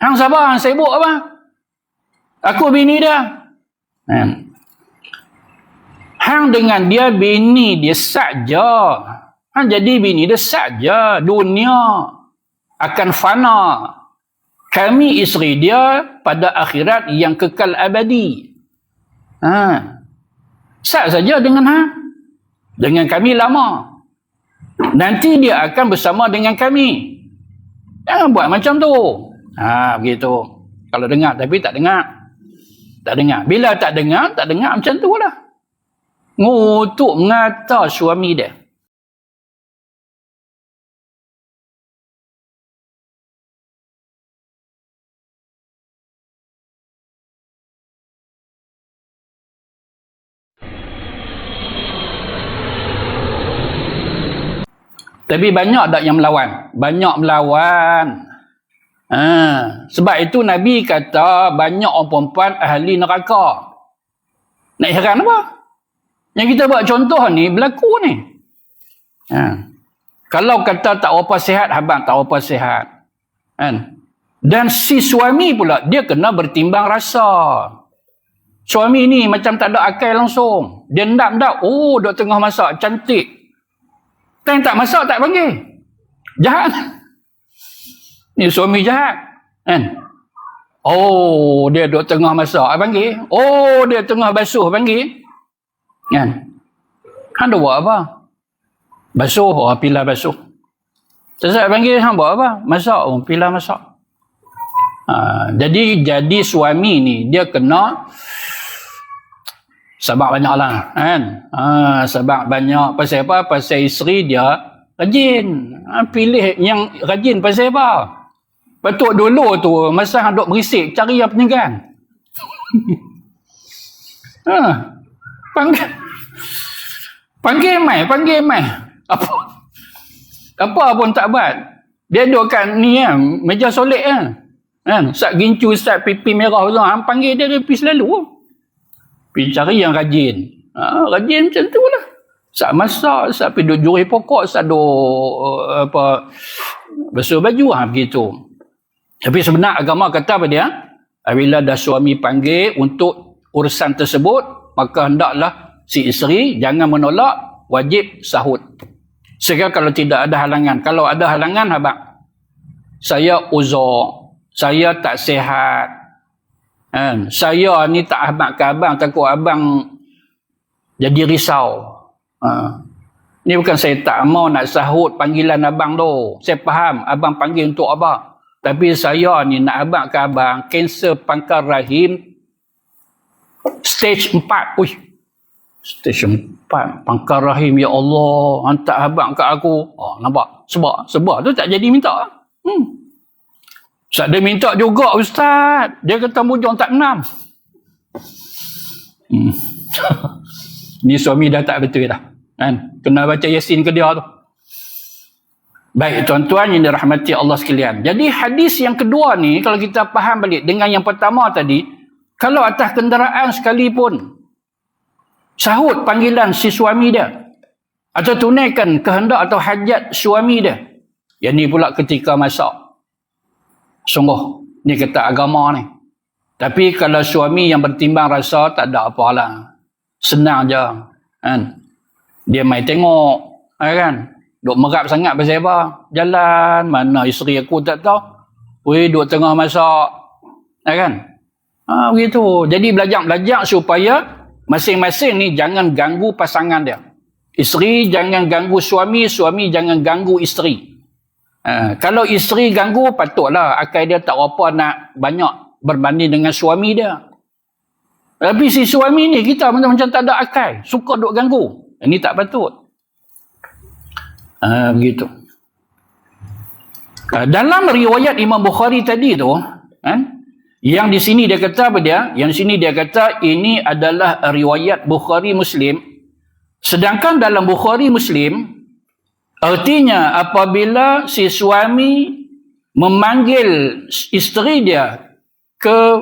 Hang sabar, hang sibuk apa? Aku bini dia. Kan? Hang dengan dia bini dia saja. Hang jadi bini dia saja. Dunia akan fana. Kami isteri dia pada akhirat yang kekal abadi. Ha. Sat saja dengan hang. Dengan kami lama. Nanti dia akan bersama dengan kami. Jangan buat macam tu. Ha, begitu. Kalau dengar tapi tak dengar. Tak dengar. Bila tak dengar, tak dengar macam tu lah. Ngutuk mengata suami dia. Tapi banyak tak yang melawan? Banyak melawan. Ha, sebab itu Nabi kata banyak orang perempuan ahli neraka. Nak heran apa? Yang kita buat contoh ni berlaku ni. Ha. Kalau kata tak apa sihat, abang tak apa sihat. Kan? Dan si suami pula, dia kena bertimbang rasa. Suami ni macam tak ada akal langsung. Dia nak-nak, oh duk tengah masak, cantik. Time tak masak, tak panggil. Jahat. Ni suami jahat. Kan? Oh, dia duduk tengah masak. Saya panggil. Oh, dia tengah basuh. Panggil. Kan? Han buat apa? Basuh. Oh, pilah basuh. Saya panggil, han buat apa? Masak. Oh, pilah masak. Ha, jadi, jadi suami ni, dia kena sabak banyak lah. Kan? Ha, sabak banyak. Pasal apa? Pasal isteri dia rajin. Ha, pilih yang rajin pasal apa? Betul dulu tu masa hang duk berisik cari yang penyegan. ha. Panggil panggil mai, panggil mai. Apa? Apa pun tak buat. Dia kat ni kan, meja solek kan. Kan, sat gincu, sat pipi merah tu, hang panggil dia dia pergi selalu. Pergi cari yang rajin. Ha, rajin macam tu lah. Sat masak, sat pergi duduk juri pokok, sat uh, apa, basuh baju, ha, begitu. Tapi sebenar agama kata apa dia? Apabila dah suami panggil untuk urusan tersebut, maka hendaklah si isteri jangan menolak, wajib sahut. Sehingga kalau tidak ada halangan. Kalau ada halangan, abang, saya uzur, saya tak sihat, kan? saya ni tak ahmad ke abang, takut abang jadi risau. Ha. Ni bukan saya tak mau nak sahut panggilan abang tu. Saya faham abang panggil untuk apa. Tapi saya ni nak abang ke abang, kanser pangkal rahim stage 4. Uish. Stage 4 pangkal rahim ya Allah, hantar abang ke aku. Oh, nampak? Sebab sebab tu tak jadi minta. Hmm. Ustaz dia minta juga ustaz. Dia kata mujung tak enam. Hmm. Ni suami dah tak betul dah. Kan? Kena baca Yasin ke dia tu. Baik tuan-tuan yang dirahmati Allah sekalian. Jadi hadis yang kedua ni kalau kita faham balik dengan yang pertama tadi, kalau atas kenderaan sekalipun sahut panggilan si suami dia atau tunaikan kehendak atau hajat suami dia. Yang ni pula ketika masak. Sungguh, ni kata agama ni. Tapi kalau suami yang bertimbang rasa tak ada apa lah. Senang je. Kan? Dia mai tengok. Kan? Duk merap sangat pasal apa? Jalan, mana isteri aku tak tahu. Weh, duk tengah masak. Ya kan? Ha, begitu. Jadi belajar-belajar supaya masing-masing ni jangan ganggu pasangan dia. Isteri jangan ganggu suami, suami jangan ganggu isteri. Ha, kalau isteri ganggu, patutlah akal dia tak apa nak banyak berbanding dengan suami dia. Tapi si suami ni kita macam-macam tak ada akal. Suka duk ganggu. Ini tak patut. Uh, begitu. Uh, dalam riwayat Imam Bukhari tadi tu, uh, yang di sini dia kata apa dia? Yang di sini dia kata ini adalah riwayat Bukhari Muslim. Sedangkan dalam Bukhari Muslim, artinya apabila si suami memanggil isteri dia ke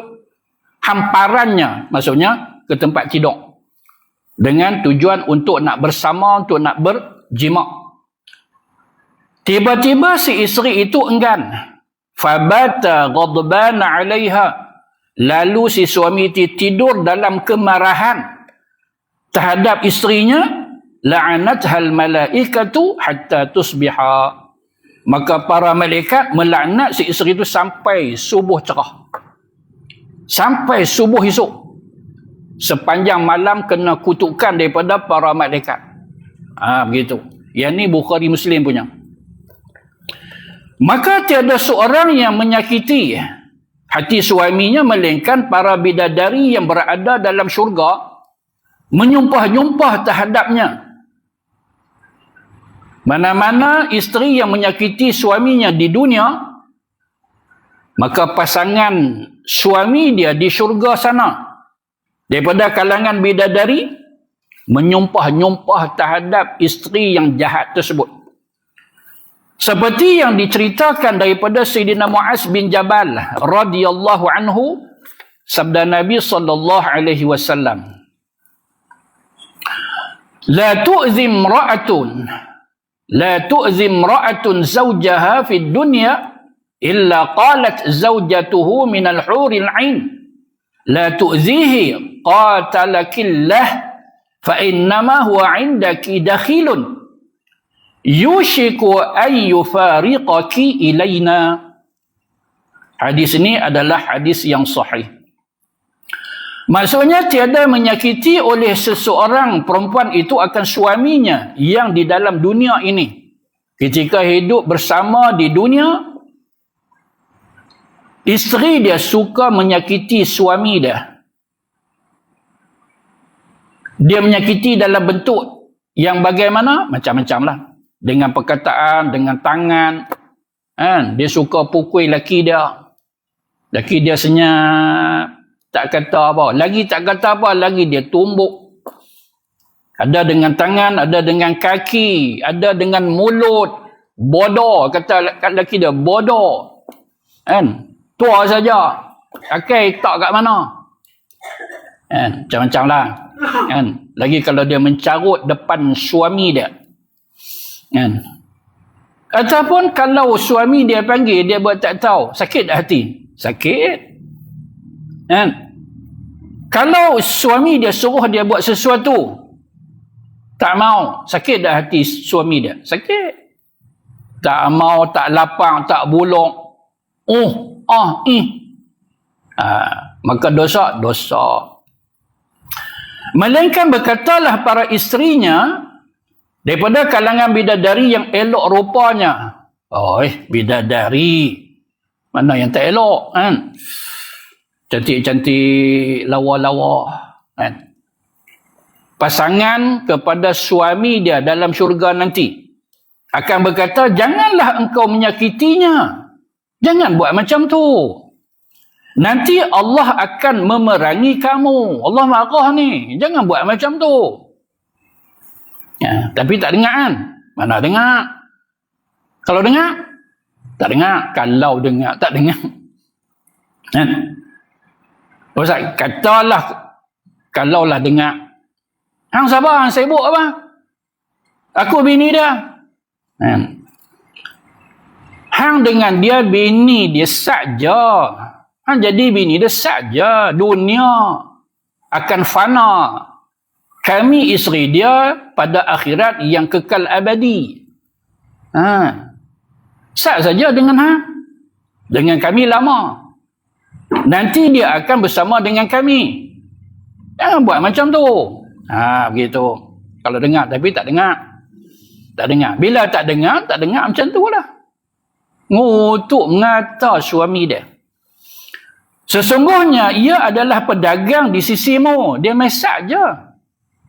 hamparannya, maksudnya ke tempat tidur. Dengan tujuan untuk nak bersama, untuk nak berjimak. Tiba-tiba si isteri itu enggan. fabata ghadban 'alaiha. Lalu si suami itu tidur dalam kemarahan. Terhadap isterinya la'anat hal malaikatu hatta tusbiha. Maka para malaikat melaknat si isteri itu sampai subuh cerah. Sampai subuh esok. Sepanjang malam kena kutukan daripada para malaikat. Ah ha, begitu. Yang ni Bukhari Muslim punya maka tiada seorang yang menyakiti hati suaminya melainkan para bidadari yang berada dalam syurga menyumpah-nyumpah terhadapnya. Mana-mana isteri yang menyakiti suaminya di dunia, maka pasangan suami dia di syurga sana, daripada kalangan bidadari, menyumpah-nyumpah terhadap isteri yang jahat tersebut. Seperti yang diceritakan daripada Sayyidina Muaz bin Jabal radhiyallahu anhu sabda Nabi sallallahu alaihi wasallam La tu'zi imra'atun la tu'zi imra'atun zawjaha fi dunya illa qalat zawjatuhu min al-huril 'ain la tu'zihi qatalakillah fa innama huwa 'indaki dakhilun yushiku an yufariqaki ilaina. Hadis ini adalah hadis yang sahih. Maksudnya tiada menyakiti oleh seseorang perempuan itu akan suaminya yang di dalam dunia ini. Ketika hidup bersama di dunia isteri dia suka menyakiti suami dia. Dia menyakiti dalam bentuk yang bagaimana? Macam-macam lah dengan perkataan, dengan tangan. Kan? Dia suka pukul laki dia. Laki dia senyap. Tak kata apa. Lagi tak kata apa, lagi dia tumbuk. Ada dengan tangan, ada dengan kaki, ada dengan mulut. Bodoh, kata laki dia, bodoh. Kan? Tua saja. Pakai tak kat mana. Kan? Macam-macam lah. Kan? Lagi kalau dia mencarut depan suami dia. Kan? Ataupun kalau suami dia panggil, dia buat tak tahu. Sakit hati? Sakit. Kan? Kalau suami dia suruh dia buat sesuatu, tak mau. Sakit dah hati suami dia? Sakit. Tak mau, tak lapang, tak bulung. Oh, ah, eh. Ha, maka dosa, dosa. Melainkan berkatalah para isterinya, Daripada kalangan bidadari yang elok rupanya. Oh, eh, bidadari. Mana yang tak elok, kan? Cantik-cantik, lawa-lawa, kan? Pasangan kepada suami dia dalam syurga nanti. Akan berkata, janganlah engkau menyakitinya. Jangan buat macam tu. Nanti Allah akan memerangi kamu. Allah marah ni. Jangan buat macam tu. Ya, tapi tak dengar kan? Mana dengar? Kalau dengar? Tak dengar. Kalau dengar, tak dengar. Kan? Ustaz, katalah kalaulah dengar. Hang sabar, hang sibuk apa? Aku bini dia. Kan? Hang dengan dia bini dia saja. Hang jadi bini dia saja. Dunia akan fana kami isteri dia pada akhirat yang kekal abadi. Ha. Sat saja dengan ha. Dengan kami lama. Nanti dia akan bersama dengan kami. Jangan buat macam tu. Ha, begitu. Kalau dengar tapi tak dengar. Tak dengar. Bila tak dengar, tak dengar macam tu lah. Ngutuk mengata suami dia. Sesungguhnya ia adalah pedagang di sisimu. Dia mesak je.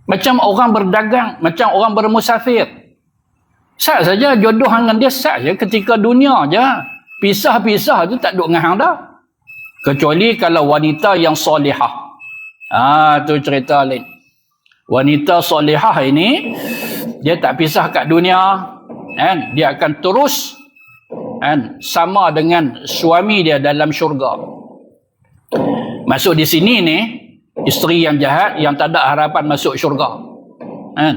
Macam orang berdagang, macam orang bermusafir. Sat saja jodoh dengan dia sat saja ketika dunia je. Pisah-pisah tu tak duduk dengan hang dah. Kecuali kalau wanita yang solehah. Ah tu cerita lain. Wanita solehah ini dia tak pisah kat dunia kan dia akan terus kan sama dengan suami dia dalam syurga. Masuk di sini ni isteri yang jahat yang tak ada harapan masuk syurga. Kan?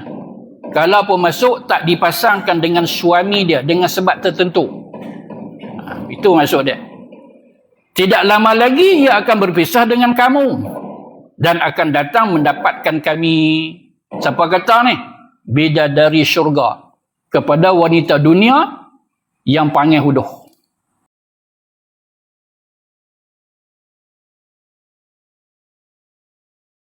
Kalau pun masuk tak dipasangkan dengan suami dia dengan sebab tertentu. Ha, Itu maksud dia. Tidak lama lagi ia akan berpisah dengan kamu. Dan akan datang mendapatkan kami. Siapa kata ni? Beda dari syurga. Kepada wanita dunia yang panggil huduh.